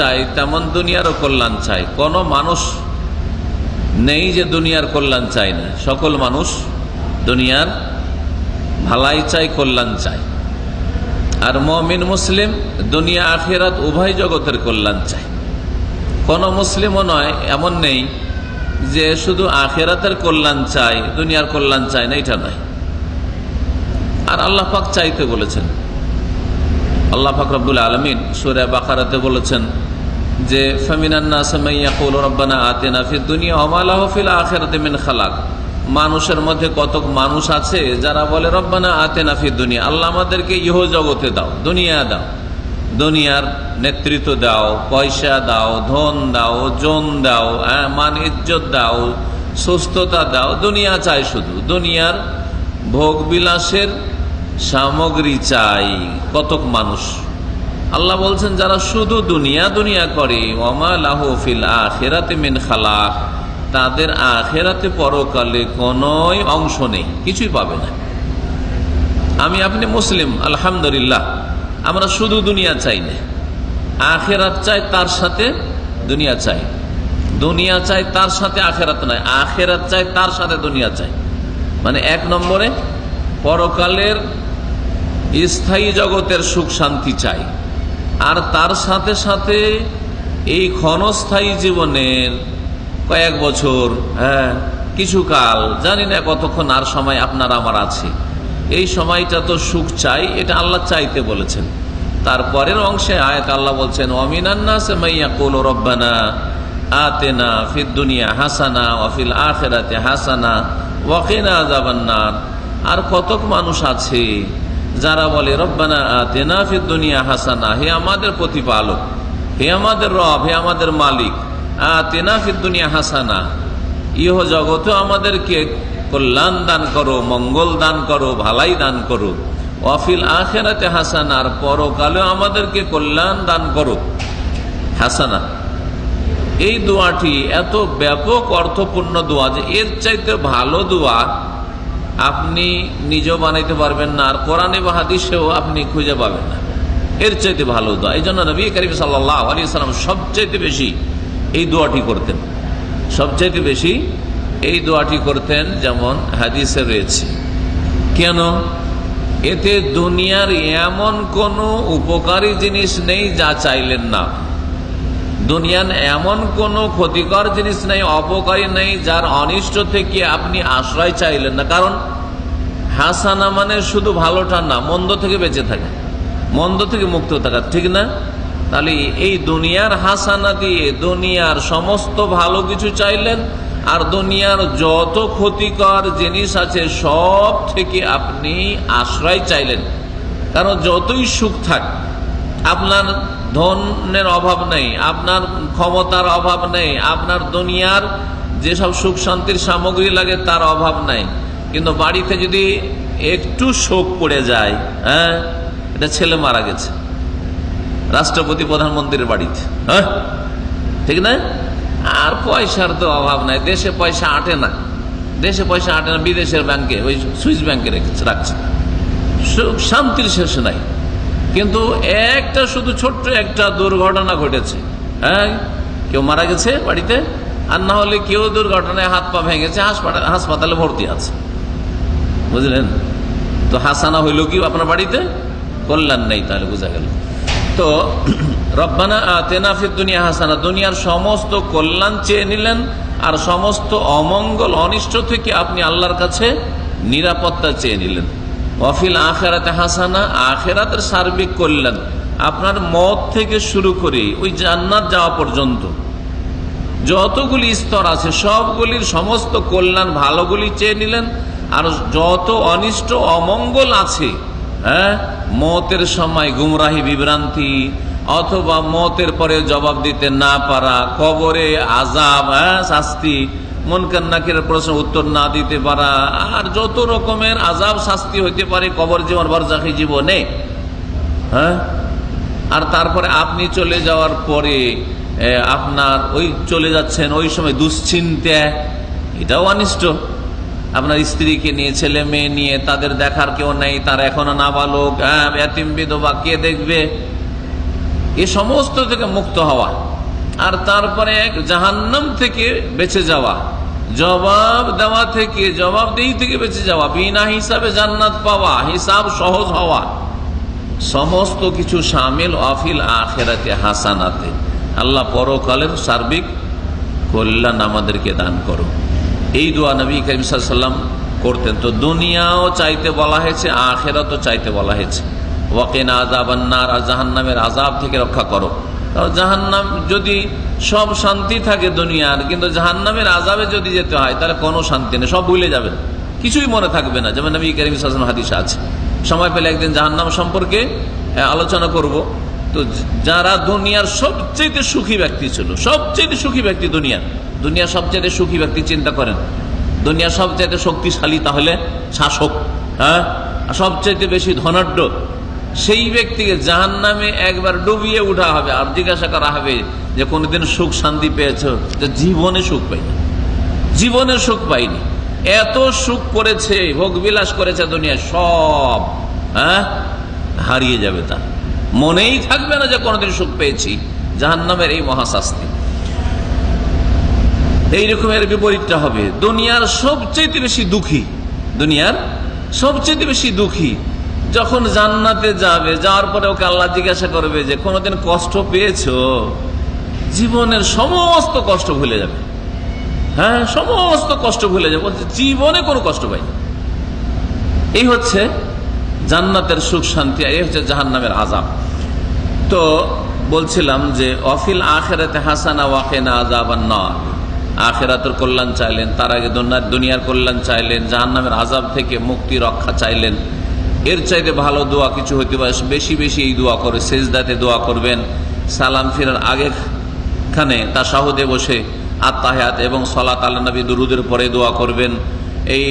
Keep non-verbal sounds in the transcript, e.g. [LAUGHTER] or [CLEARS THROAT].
চাই, তেমন দুনিয়ারও কল্যাণ চাই। কোন মানুষ নেই যে দুনিয়ার কল্যাণ চাই না। সকল মানুষ দুনিয়ার ভালাই চাই, কল্যাণ চাই। আর মমিন মুসলিম দুনিয়া, আখেরাত উভয় জগতের কল্যাণ চাই। কোন মুসলিমও নয়, এমন নেই যে শুধু আখেরাতের কল্যাণ চাই দুনিয়ার কল্যাণ চাই না, এটা নয়। আর আল্লাহ পাক চাইতে বলেছেন। আল্লাহ পাক রব্বুল আলমিন সুরে বাকারাতে বলেছেন যে রব্বানা খালাক। মানুষের মধ্যে কতক মানুষ আছে যারা বলে রব্বানা আতেনা ফির দুনিয়া। আল্লাহ আমাদেরকে ইহ জগতে দাও দুনিয়া দাও। দুনিয়ার নেতৃত্ব দাও পয়সা দাও ধন দাও জন দাও হ্যাঁ, মান ইজ্জত দাও সুস্থতা দাও দুনিয়া চাই শুধু। দুনিয়ার ভোগ বিলাসের সামগ্রী চাই কতক মানুষ। আল্লাহ বলছেন, যারা শুধু দুনিয়া দুনিয়া করে ফিল আখেরাতে তাদের আখেরাতে পরকালে কোনোই অংশ নেই, কিছুই পাবে না। আমি, আপনি মুসলিম, আলহামদুলিল্লাহ, আমরা শুধু দুনিয়া চাই না, আখেরাত চাই তার সাথে দুনিয়া চাই দুনিয়া চাই তার সাথে আখেরাত নয় আখেরাত চাই তার সাথে দুনিয়া চাই। মানে এক নম্বরে, পরকালের স্থায়ী জগতের সুখ শান্তি চাই। আর তার সাথে সাথে এই ক্ষণস্থায়ী জীবনের কয়েক বছর হ্যাঁ কিছু কাল, জানি না কতক্ষণ আর সময় আপনার আমার আছে। এই সময়টা তো সুখ চাই, এটা আল্লাহ চাইতে বলেছেন। তারপরের অংশে আয়াত আল্লাহ বলছেন অমিনান্না সে মাইয়া কোল রব্বানা আতেনা ফির দুনিয়া হাসানা ওয়াফিল আখেরাতে হাসানা ওয়াকিনা জাবান্নার আর কতক মানুষ আছে যারা বলে, রব্বানা আতেনা ফির দুনিয়া হাসানা, হে আমাদের প্রতিপালক, হে আমাদের রব, হে আমাদের মালিক, আতেনা দুনিয়া হাসানা, ইহ জগত আমাদেরকে কল্যাণ দান করো, মঙ্গল দান করো, ভালাই দান করো অফিল আখেরাতে হাসানা, আর পরকালেও আমাদেরকে কল্যাণ দান করো। হাসানা। এই দোয়াটি এত ব্যাপক অর্থপূর্ণ দোয়া যে এর চাইতে ভালো দোয়া আপনি নিজেও বানাইতে পারবেন না, আর কোরআনে বা হাদিসেও আপনি খুঁজে পাবেন না। এর চাইতে ভালো দোয়া। এই জন্য নবী করিম সাল্লাহ আলী সাল্লাম সবচাইতে বেশি এই দোয়াটি করতেন। সবচাইতে বেশি এই দোয়াটি করতেন যেমন হাদিসে রয়েছে। কেন? এতে দুনিয়ার এমন কোনো উপকারী জিনিস নেই যা চাইলেন না। দুনিয়ার এমন কোনো ক্ষতিকর জিনিস নেই, অপকারী নেই, যার অনিষ্ট থেকে আপনি আশ্রয় চাইলেন না। কারণ হাসানা মানে শুধু ভালোটা না, মন্দ থেকে বেঁচে থাকে, মন্দ থেকে মুক্ত থাকা, ঠিক না? তাহলে এই দুনিয়ার হাসানা দিয়ে দুনিয়ার সমস্ত ভালো কিছু চাইলেন, আর দুনিয়ার যত ক্ষতিকর জিনিস আছে, সব থেকে আপনি আশ্রয় চাইলেন। কারণ যতই সুখ থাক আপনার ধনের অভাব নেই, আপনার ক্ষমতার অভাব নেই, আপনার দুনিয়ার যেসব সুখ শান্তির সামগ্রী লাগে তার অভাব নাই। কিন্তু বাড়িতে যদি একটু শোক পড়ে যায় হ্যাঁ এটা ছেলে মারা গেছে। রাষ্ট্রপতি প্রধানমন্ত্রীর বাড়িতে হ্যাঁ ঠিক না? আর পয়সার তো অভাব নাই, দেশে পয়সা আটে না। দেশে পয়সা আটে না, বিদেশের ব্যাংকে ওই সুইস ব্যাংকে রেখেছে, রাখছে। সুখ শান্তির শেষ নাই। কিন্তু একটা শুধু ছোট্ট একটা দুর্ঘটনা ঘটেছে হ্যাঁ? কেউ মারা গেছে বাড়িতে, আর না হলে কেউ দুর্ঘটনায় হাত পা ভেঙেছে হাসপাতাল ভর্তি আছে। বুঝলেন? তো হাসানা হইল কি আপনার বাড়িতে? কল্যাণ নেই তাহলে বোঝা গেল। তো [CLEARS THROAT] রব্বানা তেনাফির দুনিয়া হাসানা, দুনিয়ার সমস্ত কল্যাণ চেয়ে নিলেন, আর সমস্ত অমঙ্গল অনিষ্ট থেকে আপনি আল্লাহর কাছে নিরাপত্তা চেয়ে নিলেন। অফিল আখেরাতে হাসানা, আখেরাতের সার্বিক কল্যাণ। আপনার মত থেকে শুরু করে ওই জান্নাত যাওয়া পর্যন্ত যতগুলি স্তর আছে, সবগুলির সমস্ত কল্যাণ ভালোগুলি চেয়ে নিলেন। আর যত অনিষ্ট, অমঙ্গল আছে হ্যাঁ মতের সময়, গুমরাহি বিভ্রান্তি অথবা মতের পরে জবাব দিতে না পারা, কবরে আজাব হ্যাঁ শাস্তি, মন কান্নাকের প্রশ্ন উত্তর না দিতে পারা, আর যত রকমের আজাব শাস্তি হইতে পারে কবর জীবন বরজাখী জীবনে হ্যাঁ? আর তারপরে আপনি চলে যাওয়ার পরে আপনার ওই চলে যাচ্ছেন ওই সময় দুশ্চিন্তা, এটাও অনিষ্ট। আপনার স্ত্রীকে নিয়ে, ছেলে মেয়ে নিয়ে, তাদের দেখার কেউ নেই, তারা এখনও নাবালক হ্যাঁ বিধবা, কে দেখবে? এ সমস্ত থেকে মুক্ত হওয়া। আর তারপরে এক জাহান্নাম থেকে বেঁচে যাওয়া। জবাব দেওয়া থেকে জবাবদেহি থেকে বেঁচে যাওয়া। বিনা হিসাবে জান্নাত পাওয়া, হিসাব সহজ হওয়া। সমস্ত কিছু সামিল অফিল আখেরাতে, হাসানাতে। আল্লাহ পরকালের সার্বিক কল্যাণ আমাদেরকে দান করো এই দোয়া নবী করিম সাল্লাম করতেন। তো দুনিয়াও চাইতে বলা হয়েছে, আখেরাতও চাইতে বলা হয়েছে। ওয়াকিন আজাবান্নার আর জাহান্নামের আজাব থেকে রক্ষা করো। কারণ জাহান্নাম যদি সব শান্তি থাকে দুনিয়ার, কিন্তু জাহান্নামের আজাবে যদি যেতে হয়, তাহলে কোনো শান্তি নেই, সব ভুলে যাবেন কিছুই মনে থাকবে না। যেমন নবী করিম সাল্লাম হাদিস আছে। সময় পেলে একদিন জাহান্নাম সম্পর্কে আলোচনা করব। তো যারা দুনিয়ার সবচেয়ে সুখী ব্যক্তি ছিল সবচেয়ে সুখী ব্যক্তি দুনিয়ার দুনিয়ার সবচেয়ে সুখী ব্যক্তি চিন্তা করেন, দুনিয়ার সবচেয়ে শক্তিশালী তাহলে শাসক হ্যাঁ? সবচেয়ে বেশি ধনাঢ্য সেই ব্যক্তিকে জাহান নামে একবার ডুবিয়ে উঠা হবে। আর জিজ্ঞাসা করা হবে যে, কোনোদিন সুখ শান্তি পেয়েছ? যে, জীবনে সুখ পাইনি। জীবনে সুখ পাইনি। এত সুখ করেছে, ভোগ বিলাস করেছে দুনিয়া সব হ্যাঁ হারিয়ে যাবে তা মনেই থাকবে না যে, কোনোদিন সুখ পেয়েছি। জাহান্নামের এই মহাশাস্তি। এই রকমের বিপরীতটা হবে। দুনিয়ার সবচেয়ে বেশি দুঃখী, দুনিয়ার সবচেয়ে বেশি দুঃখী যখন জান্নাতে যাবে, যাওয়ার পরে ওকে আল্লাহ জিজ্ঞাসা করবে যে, কোনোদিন কষ্ট পেয়েছ? জীবনের সমস্ত কষ্ট ভুলে যাবে। হ্যাঁ সমস্ত কষ্ট ভুলে যাবে। জীবনে কোনো কষ্ট পাইনি। এই হচ্ছে জান্নাতের সুখ, শান্তি, এই হচ্ছে জাহান্নামের আজাব তো বলছিলাম যে, অফিল আখেরাতে হাসানা ওয়াকেনা আজাবান না আখেরাতের কল্যাণ চাইলেন, তার আগে দুনিয়ার কল্যাণ চাইলেন, জাহান্নামের আজাব থেকে মুক্তি রক্ষা চাইলেন। এর চাইতে ভালো দোয়া কিছু হইতে পারে, বেশি বেশি এই দোয়া করে, সেজদাতে দোয়া করবেন, সালাম ফিরার আগে খানে তা সাহদে বসে আত্মাহাত এবং সলাত আল্লাহ নবী দুরুদের পরে দোয়া করবেন। এই